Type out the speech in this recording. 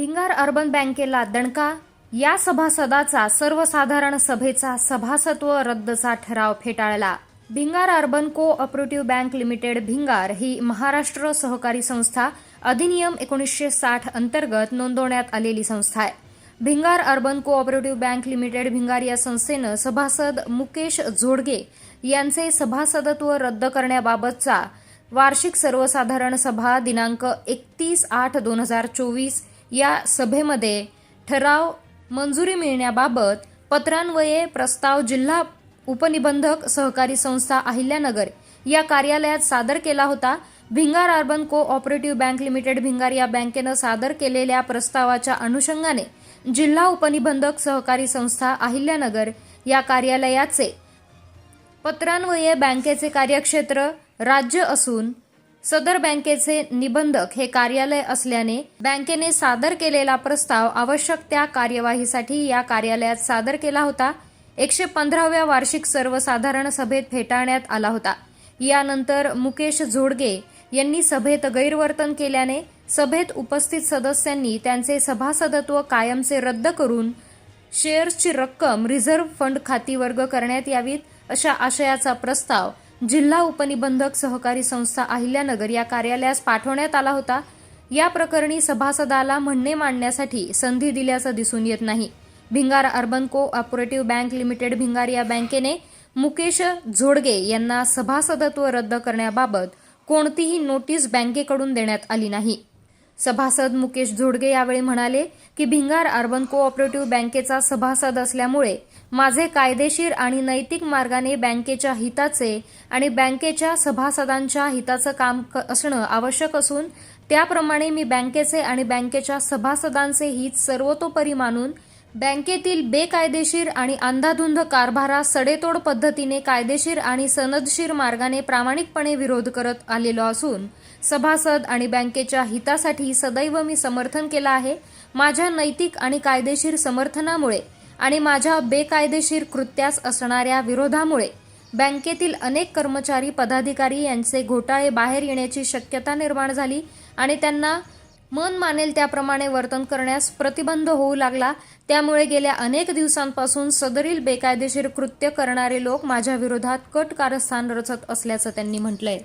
Bhingar urban बँकेला दणका या सभासदाचा सर्वसाधारण सभेचा सभासत्व रद्दचा ठराव फेटाळला. Bhingar urban cooperative bank limited Bhingar ही महाराष्ट्र सहकारी संस्था अधिनियम एकोणीसशे साठ अंतर्गत नोंदवण्यात आलेली संस्था आहे. Bhingar urban cooperative bank limited Bhingar या संस्थेनं सभासद मुकेश झोडगे यांचे सभासदत्व रद्द करण्याबाबतचा वार्षिक सर्वसाधारण सभा दिनांक एकतीस आठ दोन हजार चोवीस या सभेमध्ये ठराव मंजुरी मिळण्याबाबत पत्रान्वये प्रस्ताव जिल्हा उपनिबंधक सहकारी संस्था अहिल्यानगर या कार्यालयात सादर केला होता. Bhingar urban cooperative bank limited Bhingar या बँकेनं सादर केलेल्या प्रस्तावाच्या अनुषंगाने जिल्हा उपनिबंधक सहकारी संस्था अहिल्यानगर या कार्यालयाचे पत्रान्वये बँकेचे कार्यक्षेत्र राज्य असून सदर बँकेचे निबंधक हे कार्यालय असल्याने बँकेने सादर केलेला प्रस्ताव आवश्यक त्या कार्यवाहीसाठी या कार्यालयात सादर केला होता. एकशे पंधराव्या वार्षिक सर्वसाधारण सभेत फेटाळण्यात आला होता. यानंतर मुकेश झोडगे यांनी सभेत गैरवर्तन केल्याने सभेत उपस्थित सदस्यांनी त्यांचे सभासदत्व कायमचे रद्द करून शेअर्सची रक्कम रिझर्व्ह फंड खाती वर्ग करण्यात यावीत अशा आशयाचा प्रस्ताव जिल्हा उपनिबंधक सहकारी संस्था अहिल्यानगर या कार्यालयास पाठवण्यात आला होता. या प्रकरणी सभासदाला म्हणणे मांडण्यासाठी संधी दिल्याचं दिसून येत नाही. Bhingar urban cooperative bank limited Bhingar या बँकेने मुकेश झोडगे यांना सभासदत्व रद्द करण्याबाबत कोणतीही नोटीस बँकेकडून देण्यात आली नाही. सभासद मुकेश झोडगे यावेळी म्हणाले की भिंगार अर्बन कोऑपरेटिव्ह बँकेचा सभासद असल्यामुळे माझे कायदेशीर आणि नैतिक मार्गाने बँकेच्या हिताचे आणि बँकेच्या सभासदांच्या हिताचं काम क- असणं आवश्यक असून त्याप्रमाणे मी बँकेचे आणि बँकेच्या सभासदांचे हित सर्वतोपरी मानून बँकेतील बेकायदेशीर आणि अंधाधुंद कारभारा सडेतोड पद्धतीने कायदेशीर आणि सनदशीर मार्गाने प्रामाणिकपणे विरोध करत आलेलो असून सभासद आणि बँकेच्या हितासाठी सदैव मी समर्थन केलं आहे. माझ्या नैतिक आणि कायदेशीर समर्थनामुळे आणि माझ्या बेकायदेशीर कृत्यास असणाऱ्या विरोधामुळे बँकेतील अनेक कर्मचारी पदाधिकारी यांचे घोटाळे बाहेर येण्याची शक्यता निर्माण झाली आणि त्यांना मन मानेल त्याप्रमाणे वर्तन करण्यास प्रतिबंध होऊ लागला. त्यामुळे गेल्या अनेक दिवसांपासून सदरील बेकायदेशीर कृत्य करणारे लोक माझ्या विरोधात कट कारस्थान रचत असल्याचं त्यांनी म्हटलंय.